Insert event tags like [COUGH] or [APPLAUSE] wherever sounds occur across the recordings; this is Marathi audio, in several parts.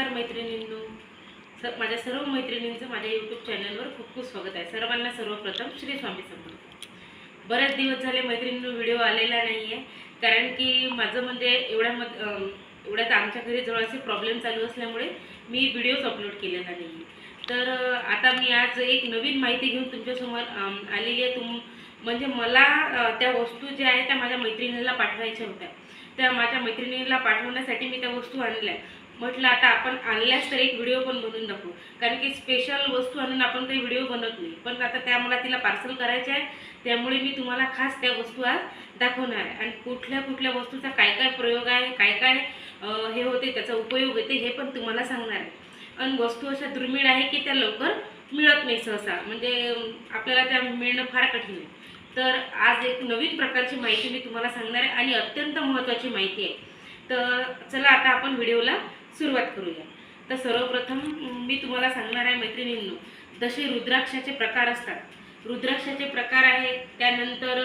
नमस्कार मैत्रिणींनो. स माझ्या सर्व मैत्रिणींचं माझ्या यूट्यूब चॅनलवर खूप खूप स्वागत आहे. सर्वांना सर्वप्रथम श्री स्वामी समर्थ. बरेच दिवस झाले मैत्रिणींनो व्हिडिओ आलेला नाही आहे कारण की माझं म्हणजे एवढ्या मध एवढ्यात आमच्या घरी जवळचे प्रॉब्लेम चालू असल्यामुळे मी व्हिडिओज अपलोड केलेला नाही आहे तर आता मी आज एक नवीन माहिती घेऊन तुमच्यासमोर आलेली आहे. तुम म्हणजे मला त्या वस्तू ज्या आहेत त्या माझ्या मैत्रिणीला पाठवायच्या होत्या. त्या माझ्या मैत्रिणीला पाठवण्यासाठी मी त्या वस्तू आणल्या. म्हटलं आता आपण आणल्यास तर एक व्हिडिओ पण बनवून दाखवू. कारण की स्पेशल वस्तू आणून आपण काही व्हिडिओ बनवत नाही. पण आता त्या मला तिला पार्सल करायच्या आहे. त्यामुळे मी तुम्हाला खास त्या वस्तू आज दाखवणार आहे. आणि कुठल्या कुठल्या वस्तूचा काय काय प्रयोग आहे काय काय हे होते त्याचा उपयोग येते हे पण तुम्हाला सांगणार आहे. आणि वस्तू अशा दुर्मिळ आहे की त्या लवकर मिळत नाही सहसा. म्हणजे आपल्याला त्या मिळणं फार कठीण आहे. तर आज एक नवीन प्रकारची माहिती मी तुम्हाला सांगणार आहे आणि अत्यंत महत्त्वाची माहिती आहे. तर चला आता आपण व्हिडिओला सुरुवात करूया. तर सर्वप्रथम मी तुम्हाला सांगणार आहे मैत्रिणींनो जसे रुद्राक्षाचे प्रकार असतात. रुद्राक्षाचे प्रकार आहेत त्यानंतर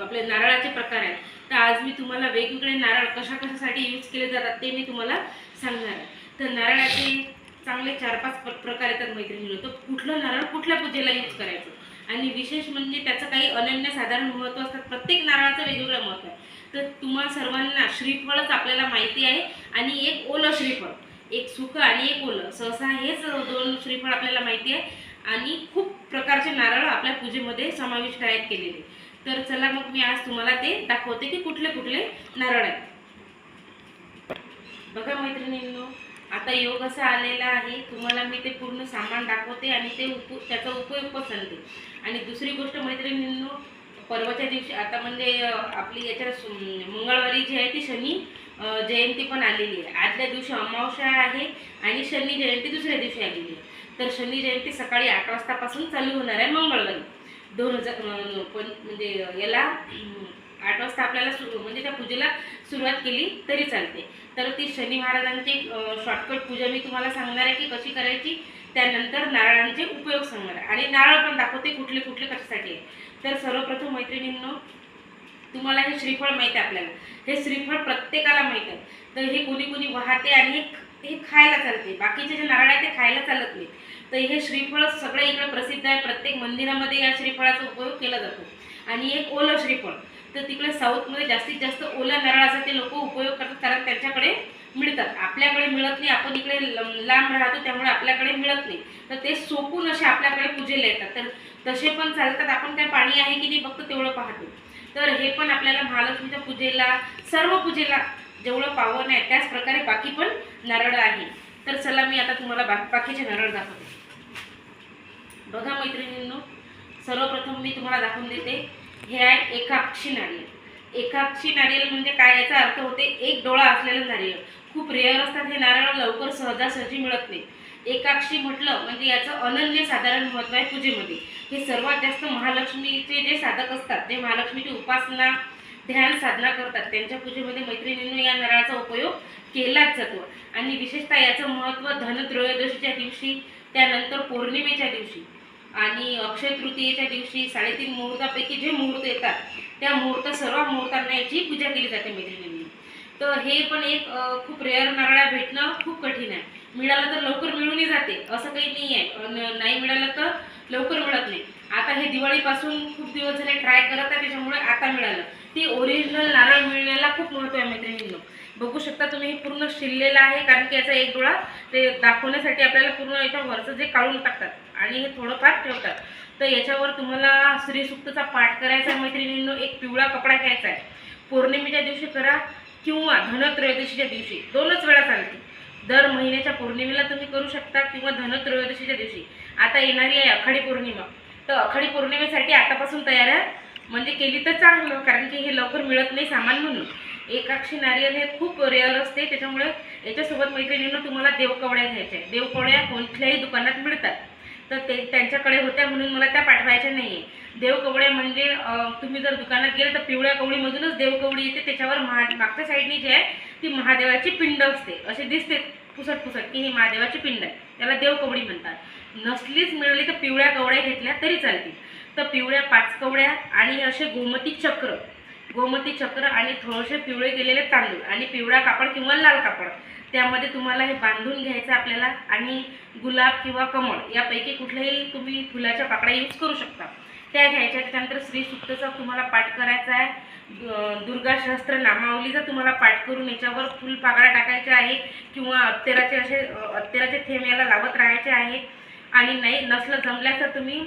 आपले नारळाचे प्रकार आहेत. तर आज मी तुम्हाला वेगवेगळे नारळ कशा कशासाठी यूज केले जातात ते मी तुम्हाला सांगणार आहे. तर नारळाचे चांगले चार पाच प्र- प्रकार येतात मैत्रिणींनो. तर कुठलं नारळ कुठल्या पूजेला यूज करायचं? आणि विशेष म्हणजे त्याचं काही अनन्यसाधारण महत्त्व असतात प्रत्येक नारळाचं वेगवेगळं महत्त्व आहे. तर तुम्हा सर्वांना श्रीफळच आपल्याला माहिती आहे आणि एक ओलं श्रीफळ एक सुख आणि एक ओलं. सहसा हेच दोन श्रीफळ आपल्याला माहिती आहे आणि खूप प्रकारचे नारळ आपल्या पूजेमध्ये समाविष्ट आहेत केलेले. तर चला मग मी आज तुम्हाला ते दाखवते की कुठले कुठले नारळ आहेत. बघा मैत्रिणींनो आता योग असा आलेला आहे तुम्हाला मी ते पूर्ण सामान दाखवते आणि ते उप त्याचा उपयोग पण सांगते आणि दुसरी गोष्ट मैत्रिणींनो परवाच्या दिवशी आता म्हणजे आपली याच्या मंगळवारी जी आहे ती शनी जयंती पण आलेली आहे. आदल्या दिवशी अमावस्या आहे आणि शनी जयंती दुसऱ्या दिवशी आलेली आहे. तर शनी जयंती सकाळी आठ वाजतापासून चालू होणार आहे मंगळवारी. दोन हजार पण म्हणजे याला आठ वाजता आपल्याला सुरू म्हणजे त्या पूजेला सुरुवात केली तरी चालते. तर ती शनी महाराजांची शॉर्टकट पूजा मी तुम्हाला सांगणार आहे की कशी करायची? त्यानंतर नारळांचे उपयोग सांगणार. आहे आणि नारळ पण दाखवते कुठले कुठले कशासाठी आहे. तर सर्वप्रथम मैत्रिणींनो तुम्हाला हे श्रीफळ माहीत आहे आपल्याला. हे श्रीफळ प्रत्येकाला माहीत आहे. तर हे कोणी कोणी वाहते आणि हे हे खायला चालते बाकीचे जे नारळ आहे ते खायला चालत नाही. तर हे श्रीफळ सगळ्या इकडे प्रसिद्ध आहे. प्रत्येक मंदिरामध्ये या श्रीफळाचा उपयोग केला जातो. आणि एक ओलं श्रीफळ. तर तिकडे साऊथमध्ये जास्तीत जास्त ओल्या नारळाचा ते लोक उपयोग करतात कारण त्यांच्याकडे मिळतात. आपल्याकडे मिळत नाही आपण इकडे लांब राहतो त्यामुळे आपल्याकडे मिळत नाही. तर ते सोपून असे आपल्याकडे पूजेला येतात. तर तसे पण चालतात. आपण काय पाणी आहे की नाही फक्त तेवढं पाहतो तर हे पण आपल्याला महालक्ष्मीच्या पूजेला सर्व पूजेला जेवढं पावन आहे त्याच प्रकारे बाकी पण नारळ आहे. तर चला मी आता तुम्हाला बा बाकीचे नारळ दाखवते. बघा मैत्रिणींनो सर्वप्रथम मी तुम्हाला दाखवून देते. हे आहे एकाक्षी नारियल. एकाक्षी नारियल म्हणजे काय? याचा अर्थ होते एक डोळा असलेलं नारियल. खूप रेअर असतात हे नारळ लवकर सहजासहजी मिळत नाही. एकाक्षी म्हटलं म्हणजे याचं अनन्य साधारण महत्त्व आहे पूजेमध्ये. हे सर्वात जास्त महालक्ष्मीचे जे साधक असतात ते महालक्ष्मीची उपासना ध्यान साधना करतात त्यांच्या पूजेमध्ये मैत्रिणींनी या नारळाचा उपयोग केलाच जातो. आणि विशेषतः याचं महत्त्व धनत्रयोदशीच्या दिवशी त्यानंतर पौर्णिमेच्या दिवशी. आणि अक्षय तृतीयेच्या दिवशी साडेतीन मुहूर्तापैकी जे मुहूर्त येतात त्या मुहूर्त सर्व मुहूर्तांना याची पूजा केली जाते मैत्रिणींनी. तर हे पण एक खूप रेअर नारळा भेटणं खूप कठीण आहे. मिळालं तर लवकर मिळूनही जाते असं काही नाही आहे नाही मिळालं तर लवकर मिळत नाही. आता हे दिवाळीपासून खूप दिवस झाले ट्राय करत आहे त्याच्यामुळे आता मिळालं. ते ओरिजिनल नारळ मिळण्याला खूप महत्त्व आहे मैत्रिणींना. बघू शकता तुम्ही हे पूर्ण शिरलेलं आहे कारण की याचा एक डोळा ते दाखवण्यासाठी आपल्याला पूर्ण याच्या वरचं जे काढून टाकतात आणि हे थोडंफार ठेवतात. तर याच्यावर तुम्हाला श्रीसुक्तचा पाठ करायचा आहे मैत्रिणींनो एक पिवळा कपडा घ्यायचा आहे. पौर्णिमेच्या दिवशी करा किंवा धनत्रयोदशीच्या दिवशी दोनच वेळा चालते दर महिन्याच्या पौर्णिमेला तुम्ही करू शकता किंवा धनत्रयोदशीच्या दिवशी. आता येणारी आहे आखाडी पौर्णिमा. तर आखाडी पौर्णिमेसाठी आतापासून तयाऱ्या म्हणजे केली तर चांगलं कारण की हे लवकर मिळत नाही सामान म्हणून. एकाक्षी नारियल हे खूप रेअर असते. त्याच्यामुळे याच्यासोबत मैत्रिणीनं तुम्हाला देवकवड्या घ्यायच्या आहे देवकवड्या कोणत्याही दुकानात मिळतात. तर ते त्यांच्याकडे होत्या म्हणून मला त्या पाठवायच्या नाही आहे देवकवड्या म्हणजे तुम्ही जर दुकानात गेले तर पिवळ्या कवडीमधूनच देवकवडी येते. त्याच्यावर महा मागच्या साईडनी जी आहे ती महादेवाची पिंड असते. असे दिसते पुसट पुसट की ही महादेवाची पिंड आहे. त्याला देवकवडी म्हणतात. नसलीच मिळाली तर पिवळ्या कवड्या घेतल्या तरी चालतील. तर पिवळ्या पाच कवड्या आणि असे गोमती चक्र गोमती चक्र आणि थोडेसे पिवळे केलेले तांदूळ आणि पिवळा कापड किंवा लाल कापड. त्यामध्ये तुम्हाला हे बांधून घ्यायचं आपल्याला आणि गुलाब किंवा कमळ यापैकी कुठल्याही तुम्ही फुलाच्या पाकळ्या यूज करू शकता. त्या घ्यायच्या त्यानंतर श्री सुक्तचा तुम्हाला पाठ करायचा आहे. दुर्गा सहस्त्र नामावलीचा तुम्हाला पाठ करून याच्यावर फुल पाकळ्या टाकायच्या आहे किंवा अत्तेराचे असे अत्तेराचे थेंब याला लावत राहायचे आहे. आणि नाही नसलं जमल्यास तर तुम्ही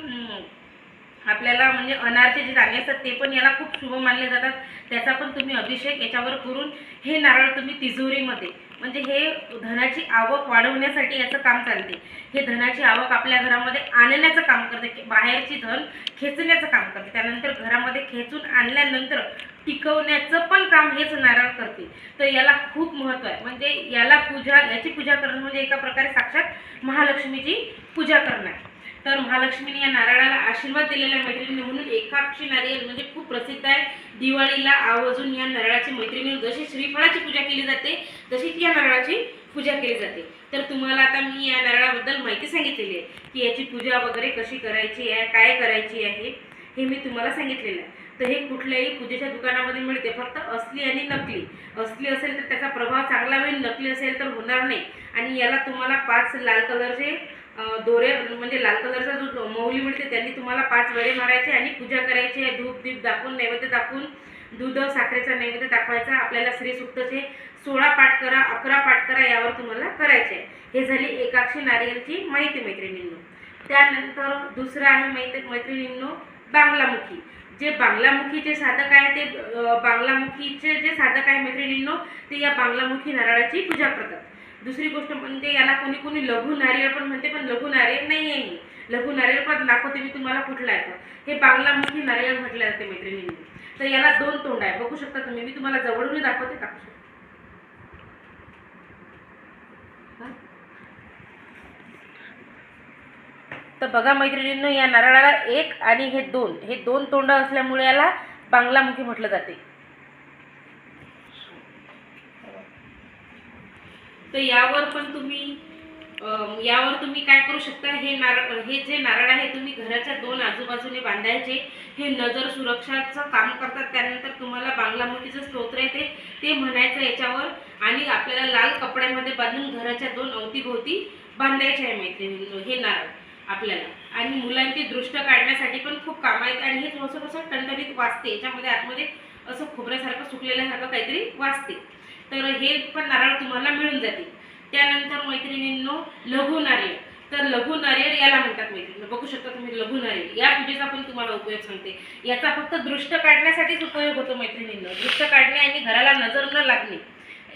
आपल्याला म्हणजे अनारचे जे दाणे असतात ते पण याला खूप शुभ मानले जातात. त्याचा पण तुम्ही अभिषेक याच्यावर करून हे नारळ तुम्ही तिजोरीमध्ये म्हणजे हे धनाची आवक वाढवण्यासाठी याचं काम चालते. हे धनाची आवक आपल्या घरामध्ये आणण्याचं काम करते की बाहेरची धन खेचण्याचं काम करते. त्यानंतर घरामध्ये खेचून आणल्यानंतर टिकवण्याचं पण काम हेच नारळ करते. तर याला खूप महत्त्व आहे. म्हणजे याला पूजा याची पूजा करणं म्हणजे एका प्रकारे साक्षात महालक्ष्मीची पूजा करणं आहे तर महालक्ष्मीने या नारळाला आशीर्वाद दिलेल्या मैत्रिणी म्हणून एकाक्षी नारियल म्हणजे खूप प्रसिद्ध आहे. दिवाळीला आवर्जून या नारळाची मैत्रिणी जशी श्रीफळाची पूजा केली जाते तशीच या नारळाची पूजा केली जाते. तर तुम्हाला आता मी या नारळाबद्दल माहिती सांगितलेली आहे की याची पूजा वगैरे कशी करायची आहे काय करायची आहे हे मी तुम्हाला सांगितलेलं आहे. तर हे कुठल्याही पूजेच्या दुकानामध्ये मिळते फक्त असली आणि नकली. असली असेल तर त्याचा प्रभाव चांगला होईल नकली असेल तर होणार नाही. आणि याला तुम्हाला पाच लाल कलरचे दोरे म्हणजे लाल कलरचा जो मौली मिळते त्यांनी तुम्हाला पाच वेळे मारायचे आणि पूजा करायची आहे. धूप दीप दाखवून नैवेद्य दाखवून दूध साखरेचा नैवेद्य दाखवायचा. आपल्याला श्री सुक्तचे सोळा पाठ करा अकरा पाठ करा यावर तुम्हाला करायचे. हे झाली एकाक्षी नारियलची माहिती मैत्रिणींनो. त्यानंतर दुसरं आहे माहिती मैत्रिणींनो बांगलामुखी. जे बांगलामुखीचे साधक आहे ते बांगलामुखीचे जे साधक आहे मैत्रिणींनो ते या बांगलामुखी नारळाची पूजा करतात. दुसरी गोष्ट म्हणते याला कोणी कोणी लघु नारियल पण म्हणते पण लघु नारियल नाही आहे हे. लघु नारियल पण दाखवते मी तुम्हाला कुठला आहे तो. हे बांगलामुखी नारियल म्हटलं जाते मैत्रिणींनी. तर याला दोन तोंड आहे. बघू शकता तुम्ही. मी तुम्हाला जवळून दाखवते दाखवू शकता. तर बघा मैत्रिणींनो या नारळाला एक आणि हे दोन. हे दोन तोंड असल्यामुळे याला बांगलामुखी म्हटलं जाते. तर यावर पण तुम्ही यावर तुम्ही काय करू शकता? हे नारळ हे जे नारळ आहे तुम्ही घराच्या दोन आजूबाजूने बांधायचे. हे नजर सुरक्षाचं काम करतात. त्यानंतर तुम्हाला बांगलामुखीचं स्तोत्र येते. ते म्हणायचं याच्यावर आणि आपल्याला लाल कपड्यामध्ये बांधून घराच्या दोन अवतीभोवती बांधायचे आहे मैत्रिणी हे नारळ आपल्याला. आणि मुलांची दृष्ट काढण्यासाठी पण खूप काम आहेत. आणि हे थोडंसं कसं टणटणीत वाचते याच्यामध्ये आतमध्ये असं खोबऱ्यासारखं सुकलेल्यासारखं काहीतरी वाचते तर हे पण नारळ तुम्हाला मिळून जातील. त्यानंतर मैत्रिणींनो लघु नारियल तर लघु नारियल याला म्हणतात मैत्रिणी बघू शकता तुम्ही लघु नारियल या पूजेचा पण तुम्हाला उपयोग सांगते. याचा फक्त दृष्ट काढण्यासाठीच उपयोग होतो मैत्रिणींनो. दृष्ट काढणे आणि घराला नजर न लागणे.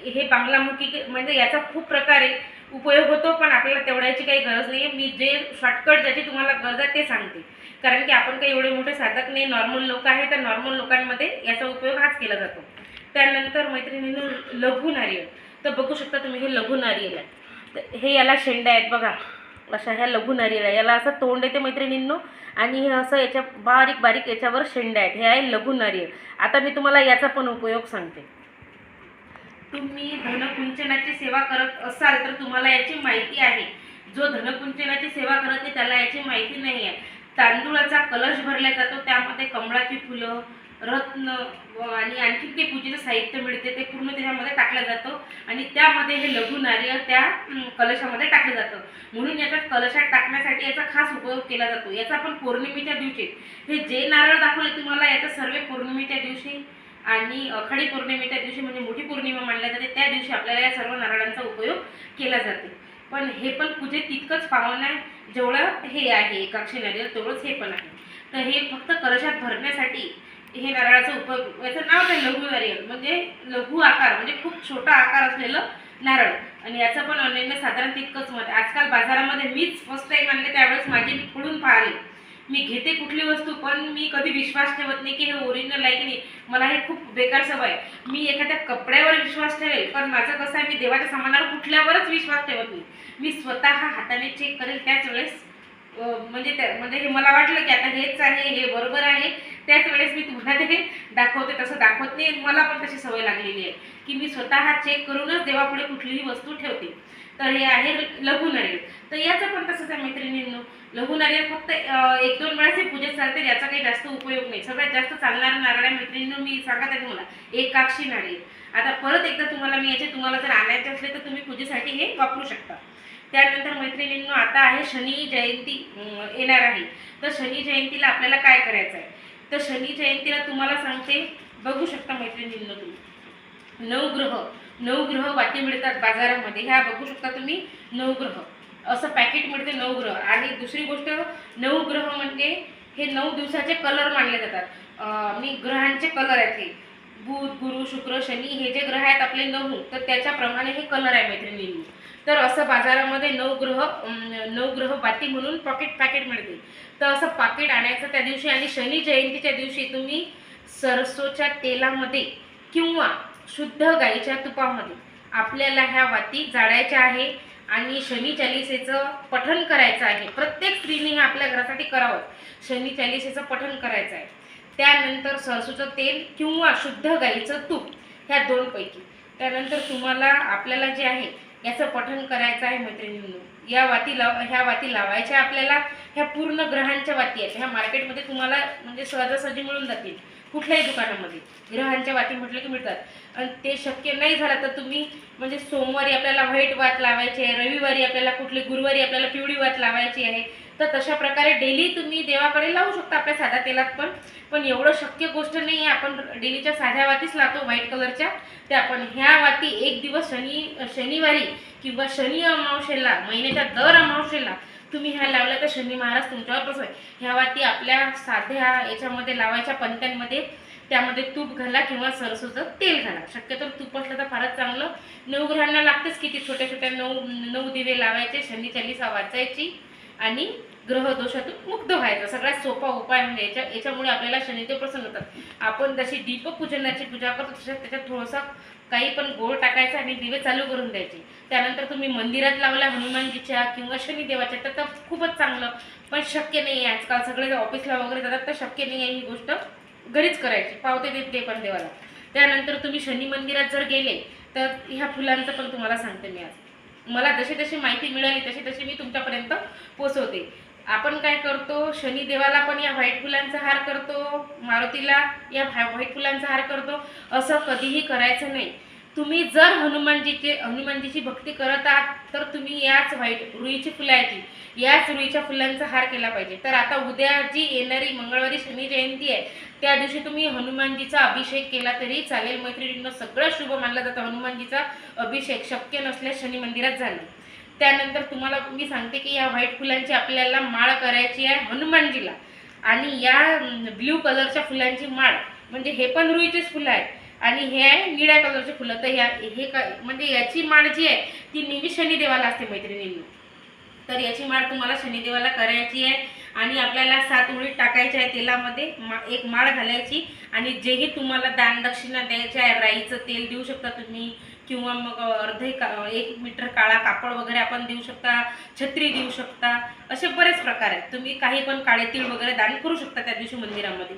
हे बांगलामुखी म्हणजे याचा खूप प्रकारे उपयोग होतो पण आपल्याला तेवढ्याची काही गरज नाही आहे मी जे शॉर्टकट ज्याची तुम्हाला गरज आहे ते सांगते. कारण की आपण काही एवढे मोठे साधक नाही नॉर्मल लोक आहे तर नॉर्मल लोकांमध्ये याचा उपयोग हाच केला जातो. त्यानंतर मैत्रिणीनं लघु नारियल तर बघू शकता तुम्ही हे लघु नारियल आहे तर हे याला शेंड्या आहेत बघा. अशा ह्या लघु नारियल आहे. याला असं तोंड येते मैत्रिणींनो. आणि हे असं याच्या बारीक बारीक याच्यावर शेंड्या आहेत. हे आहे लघु नारियल आता मी तुम्हाला याचा पण उपयोग सांगते. तुम्ही धनकुंचनाची सेवा करत असाल तर तुम्हाला याची माहिती आहे. जो धनकुंचनाची सेवा करत नाही त्याला याची माहिती नाही आहे. तांदूळाचा कलश भरला जातो. त्यामध्ये कमळाची फुलं रत्न व आणि आणखी ते पूजेचं साहित्य मिळते ते पूर्ण त्याच्यामध्ये टाकलं जातं. आणि त्यामध्ये हे लघु नारियल त्या कलशामध्ये टाकलं जातं. म्हणून याच्यात कलशात टाकण्यासाठी याचा खास उपयोग केला जातो. याचा पण पौर्णिमेच्या दिवशी. हे जे नारळ दाखवले तुम्हाला याचा सर्व पौर्णिमेच्या दिवशी आणि अखाडी पौर्णिमेच्या दिवशी म्हणजे मोठी पौर्णिमा मानल्या जाते त्या दिवशी आपल्याला या सर्व नारळांचा उपयोग केला जाते. पण हे पण पूजे तितकंच पावन आहे. जेवढं हे आहे एकाक्षी नारियल तेवढंच हे पण आहे. तर हे फक्त कलशात भरण्यासाठी हे नारळाचं उपयोग याचं नाव काय? लघु नारियल म्हणजे लघु आकार म्हणजे खूप छोटा आकार असलेलं नारळ. आणि याचं पण अनन्य साधारण तितकंच मत आजकाल बाजारामध्ये मीच फर्स्ट टाईम आणले त्यावेळेस माझे मी खोडून पाहिले. मी घेते कुठली वस्तू पण मी कधी विश्वास ठेवत नाही की हे ओरिजिनल आहे की नाही. मला हे खूप बेकार सवय आहे. मी एखाद्या कपड्यावर विश्वास ठेवेल पण माझं कसं आहे मी देवाच्या सामानावर कुठल्यावरच विश्वास ठेवत नाही. मी स्वतः हाताने चेक करेल त्याच वेळेस म्हणजे त्या म्हणजे हे मला वाटलं की आता हेच आहे हे बरोबर आहे. त्याच वेळेस मी तुम्हाला ते दाखवते तसं दाखवत नाही. मला पण तशी सवय लागलेली आहे की मी स्वतः चेक करूनच देवापुढे कुठलीही वस्तू ठेवते. तर हे आहे लघु नरेल तर याचं पण तसंच आहे मैत्रिणींनो. लघु नारियल फक्त एक दोन वेळाच हे पूजेत चालते. याचा काही जास्त उपयोग नाही. सगळ्यात जास्त चालणारा नारळ आहे मैत्रिणींनो मी सांगत आहे तुम्हाला एक काक्षी नारियल. आता परत एकदा तुम्हाला मी याचे तुम्हाला जर आणायचे असले तर तुम्ही पूजेसाठी हे वापरू शकता. त्यानंतर मैत्रिणींनो आता आहे शनी जयंती येणार आहे. तर शनी जयंतीला आपल्याला काय करायचं आहे तर शनी जयंतीला तुम्हाला सांगते बघू शकता मैत्रिणींनो तुम्ही. नवग्रह नवग्रह वाटी मिळतात बाजारामध्ये. ह्या बघू शकता तुम्ही नवग्रह असं पॅकेट मिळते नवग्रह आणि दुसरी गोष्ट नवग्रह म्हणजे हे नऊ दिवसाचे कलर मानले जातात. मी ग्रहांचे कलर आहेत हे. बुध गुरु शुक्र शनी हे जे ग्रह आहेत आपले नऊ तर त्याच्याप्रमाणे हे कलर आहे मैत्रिणींनी. तर असं बाजारामध्ये नवग्रह नवग्रह बाती म्हणून पॉकेट पॅकेट मिळते तर असं पाकिट आणायचं त्या दिवशी आणि शनी जयंतीच्या दिवशी तुम्ही सरसोच्या तेलामध्ये किंवा शुद्ध गाईच्या तुपामध्ये आपल्याला ह्या वाती जाळायच्या आहे आणि शनी चालिसेचं पठण करायचं आहे. प्रत्येक स्त्रीने हे आपल्या घरासाठी करावं. शनी चालिसेचं पठण करायचं आहे. त्यानंतर सरसूचं तेल किंवा शुद्ध गाईचं तूप ह्या दोनपैकी त्यानंतर तुम्हाला आपल्याला जे आहे याचं पठन करायचं आहे मैत्रिणींनो. या वाती लाव ह्या वाती लावायच्या आपल्याला ह्या पूर्ण ग्रहांच्या वाती आहेत. ह्या मार्केटमध्ये तुम्हाला म्हणजे सहजासहजी मिळून जातील. कुठल्याही दुकानामध्ये. ग्रहांच्या वाती म्हटलं की मिळतात. आणि ते शक्य नाही झालं तर तुम्ही म्हणजे सोमवारी आपल्याला व्हाईट वात लावायची आहे रविवारी आपल्याला कुठली गुरुवारी आपल्याला पिवळी वात लावायची आहे. तर तशा प्रकारे डेली तुम्ही देवाकडे लावू शकता आपल्या साध्या तेलात पण. पण एवढं शक्य गोष्ट नाही आहे आपण डेलीच्या साध्या वातीच लावतो व्हाईट कलरच्या त्या पण ह्या वाती एक दिवस शनी शनिवारी किंवा शनी अमावशेला महिन्याच्या दर अमावशेला तुम्ही ह्या लावल्या तर शनी महाराज तुमच्यावर प्रसन्न ह्या वाती आपल्या साध्या याच्यामध्ये लावायच्या पंत्यांमध्ये त्यामध्ये तूप घाला किंवा सरसोचं तेल घाला. शक्यतो तूप असलं तर फारच चांगलं. नऊ ग्रहांना लागतेच किती छोट्या छोट्या नऊ नऊ दिवे लावायचे शनी चालीसा वाचायची. आणि ग्रहदोषातून मुक्त व्हायचं. सगळ्यात सोपा उपाय म्हणजे याच्या याच्यामुळे आपल्याला शनिदेव प्रसन्न होतात. आपण जशी दीपपूजनाची पूजा करतो तशा त्याच्यात थोडंसं काही पण गोळ टाकायचा आणि दिवे चालू करून द्यायचे. त्यानंतर तुम्ही मंदिरात लावला हनुमानजीच्या किंवा शनिदेवाच्या तर तर खूपच चांगलं. पण शक्य नाही आहे. आजकाल सगळे ऑफिसला वगैरे जातात तर शक्य नाही आहे ही गोष्ट घरीच करायची. पावते देत ते पण देवाला. त्यानंतर तुम्ही शनी मंदिरात जर गेले तर ह्या फुलांचं पण तुम्हाला सांगते मी आज. मला जशी जशी माहिती मिळाली तशी तशी मी तुमच्यापर्यंत पोचवते आपण काय करतो शनिदेवाला पण या व्हाईट फुलांचा हार करतो मारुतीला या व्हाईट फुलांचा हार करतो असं कधीही करायचं नाही. तुम्ही जर हनुमानजीचे हनुमानजीची भक्ती करत आहात तर तुम्ही याच व्हाईट रुईची फुलं आहेत. ती, याच रुईच्या फुलांचा हार केला पाहिजे. तर आता उद्या जी येणारी मंगळवारी शनी जयंती आहे त्या दिवशी तुम्ही हनुमानजीचा अभिषेक केला तरी चालेल. मैत्रिणींना सगळं शुभ मानलं जातं. हनुमानजीचा अभिषेक शक्य नसल्यास शनी मंदिरात झालं त्यानंतर तुम्हाला मी सांगते की या व्हाईट फुलांची आपल्याला माळ करायची आहे हनुमानजीला. आणि या ब्ल्यू कलरच्या फुलांची माळ. म्हणजे हे पण रुईचेच फुलं आहेत. आणि हे आहे निळ्या कलरचे फुलं. तर ह्या हे म्हणजे याची माळ जी आहे ती नेहमी शनिदेवाला असते मैत्रिणींनी. तर याची माळ तुम्हाला शनिदेवाला करायची आहे आणि आपल्याला सात उळी टाकायची आहे तेलामध्ये मा एक माळ घालायची आणि जेही तुम्हाला दानदक्षिणा द्यायची आहे राईचं तेल देऊ शकता तुम्ही किंवा मग अर्धे का एक मीटर काळा कापड वगैरे आपण देऊ शकता छत्री देऊ शकता असे बरेच प्रकार आहेत. तुम्ही काही पण काळे तीळ वगैरे दान करू शकता त्या दिवशी मंदिरामध्ये.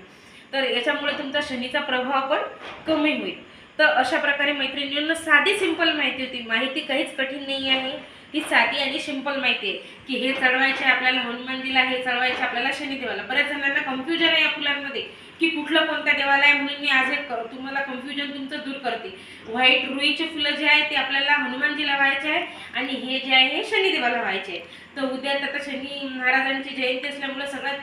तर याच्यामुळे तुमचा शनीचा प्रभाव पण कमी होईल. तर अशा प्रकारे मैत्रिणींना साधी सिंपल माहिती होती. माहिती काहीच कठीण नाही आहे. ही साधी आणि सिंपल माहिती आहे की हे चढवायचे आपल्याला हनुमानजीला हे चढवायचे आपल्याला शनिदेवाला बऱ्याच जणांना कन्फ्युजन आहे या फुलांमध्ये की कुठलं कोणत्या देवाला आहे म्हणून मी आज हे करू तुम्हाला कन्फ्युजन तुमचं दूर करते. व्हाईट रुईचे फुलं जे आहे ते आपल्याला हनुमानजीला व्हायचे आहे आणि हे जे आहे हे शनिदेवाला व्हायचे आहे. तर उद्या आता शनी महाराजांची जयंती असल्यामुळे सगळ्यात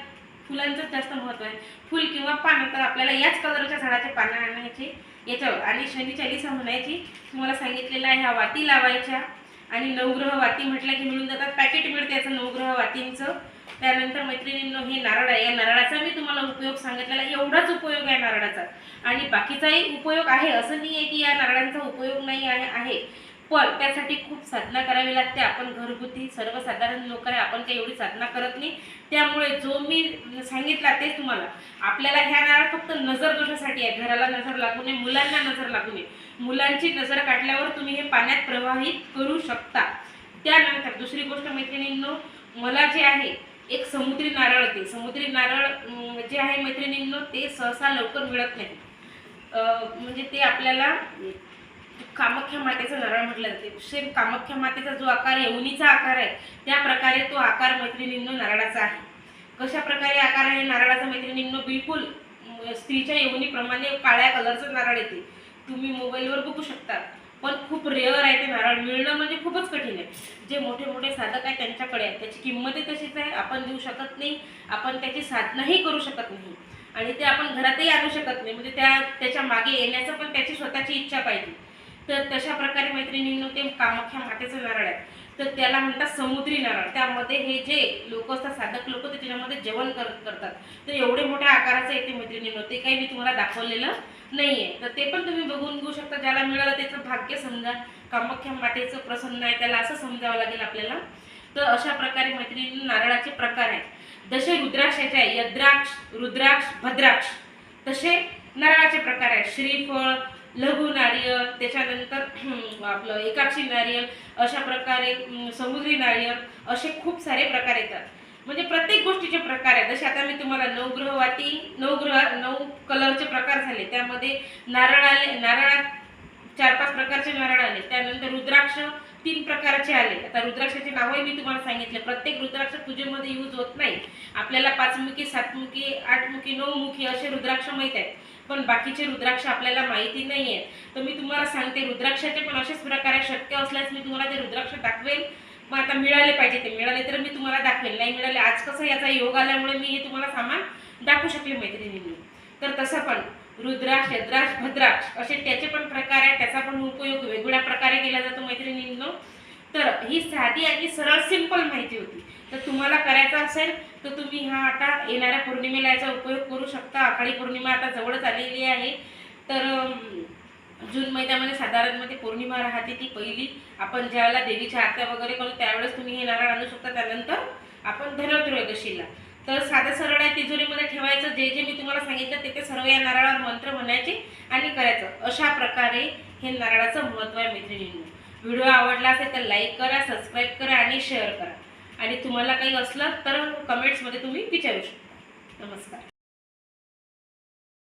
फुलांचंच जास्त महत्त्व आहे. फुल किंवा पानं तर आपल्याला याच कलरच्या झाडाचे पानं आणायचे. याच्यावर आणि शनी चालिसा म्हणायची. तुम्हाला सांगितलेलं आहे ह्या वाती लावायच्या आणि नवग्रह वाती म्हटलं की मिळून जातात. पॅकेट मिळते याचं नवग्रह वातींचं. त्यानंतर मैत्रिणींनो हे नारळ आहे. या नारळाचा मी तुम्हाला उपयोग सांगितलेला एवढाच उपयोग आहे नारळाचा. आणि बाकीचाही उपयोग आहे. असं नाही आहे की या नारळांचा उपयोग नाही आहे. पण त्यासाठी खूप साधना करावी लागते. आपण घरगुती सर्वसाधारण लोक आहे आपण काही एवढी साधना करत नाही. त्यामुळे जो मी सांगितला तेच तुम्हाला. आपल्याला ह्या नारळ फक्त नजर दोषासाठी आहे. घराला नजर लागू नये मुलांना नजर लागू नये. मुलांची नजर काढल्यावर तुम्ही हे पाण्यात प्रवाहित करू शकता. त्यानंतर दुसरी गोष्ट मैत्रिणींनो मला जे आहे एक समुद्री नारळ ते समुद्री नारळ जे आहे मैत्रिणींनो ते सहसा लवकर मिळत नाही. म्हणजे ते आपल्याला कामाख्या मातेचं नारळ म्हटलं जाते. सेम कामाख्या मातेचा जो आकार यवनीचा आकार आहे त्या प्रकारे तो आकार मैत्रिणींनो नारळाचा आहे. कशा प्रकारे आकार आहे नारळाचा मैत्रिणींनो? बिलकुल स्त्रीच्या यवनीप्रमाणे काळ्या कलरचं नारळ येते. तुम्ही मोबाईलवर बघू शकता. पण खूप रेअर आहे ते नारळ. मिळणं म्हणजे खूपच कठीण आहे. जे मोठे मोठे साधक आहे त्यांच्याकडे आहे. त्याची किंमतही तशीच आहे. आपण देऊ शकत नाही. आपण त्याची साधनाही करू शकत नाही. आणि ते आपण घरातही आणू शकत नाही. म्हणजे त्या त्याच्यामागे येण्याचं पण त्याची स्वतःची इच्छा पाहिजे. तर तशा प्रकारे मैत्रिणींनो ते कामाख्या मातेचं नारळ आहे. तर त्याला म्हणतात समुद्री नारळ. त्यामध्ये हे जे लोक असतात साधक लोक ते त्याच्यामध्ये जेवण कर करतात. तर एवढे मोठ्या आकाराचं येते मैत्रिणींनो. ते काही मी तुम्हाला दाखवलेलं नाही आहे तर ते पण तुम्ही बघून घेऊ शकता. ज्याला मिळालं त्याचं भाग्य समजा. कामाख्या मातेचं प्रसन्न आहे. त्याला असं समजावं लागेल आपल्याला. तर अशा प्रकारे मैत्रिणी नारळाचे प्रकार आहेत. जसे रुद्राक्षाचे आहे. यद्राक्ष रुद्राक्ष भद्राक्ष. तसे नारळाचे प्रकार आहेत. श्रीफळ लघु नारियल त्याच्यानंतर [CLEARS THROAT] आपलं एकाक्षी नारियल अशा प्रकारे समुद्री नारियल असे खूप सारे प्रकार येतात. म्हणजे प्रत्येक गोष्टीचे प्रकार आहेत. जसे आता मी तुम्हाला नवग्रहवाती नवग्रह नऊ कलरचे प्रकार झाले. त्यामध्ये नारळ आले नारळात चार पाच प्रकारचे नारळ आले. त्यानंतर रुद्राक्ष तीन प्रकारचे आले. आता रुद्राक्षाचे नावही मी तुम्हाला सांगितले. प्रत्येक रुद्राक्ष पूजेमध्ये यूज होत नाही. आपल्याला पाचमुखी सातमुखी आठमुखी नऊमुखी असे रुद्राक्ष माहीत आहेत. पण बाकीचे रुद्राक्ष आपल्याला माहिती नाही आहे तर मी तुम्हाला सांगते रुद्राक्षाचे पण असेच प्रकारे शक्य असल्यास मी तुम्हाला ते रुद्राक्ष दाखवेल. मग आता मिळाले पाहिजे ते. मिळाले तर मी तुम्हाला दाखवेल. नाही मिळाले आज कसं याचा योग आल्यामुळे मी हे तुम्हाला सामान दाखवू शकले मैत्रिणींनी. तर तसं पण रुद्राक्ष यद्राक्ष भद्राक्ष असे त्याचे पण प्रकार आहे त्याचा पण उपयोग वेगवेगळ्या प्रकारे केला जातो मैत्रिणींनो. तर ही साधी आणि सरळ सिंपल माहिती होती. तर तुम्हाला करायचं असेल तर तुम्ही हा आता येणाऱ्या पौर्णिमेला याचा उपयोग करू शकता. आखाडी पौर्णिमा आता जवळच आलेली आहे. तर जून महिन्यामध्ये साधारणमध्ये पौर्णिमा राहते ती पहिली. आपण ज्यावेळेला देवीच्या आरत्या वगैरे करू त्यावेळेस तुम्ही हे नारळ आणू शकता. त्यानंतर आपण धनत्रयोदशीला. तर साधं सरळ आहे तिजोरीमध्ये ठेवायचं. जे जे मी तुम्हाला सांगितलं ते ते सर्व या नारळावर मंत्र म्हणायचे आणि करायचं. अशा प्रकारे हे नारळाचं महत्त्व आहे मैत्रिणींनो. व्हिडिओ आवडला असेल तर लाईक करा सबस्क्राईब करा आणि शेअर करा. आणि तुम्हाला काही असलं तर कमेंट्समध्ये तुम्ही विचारू शकता. नमस्कार.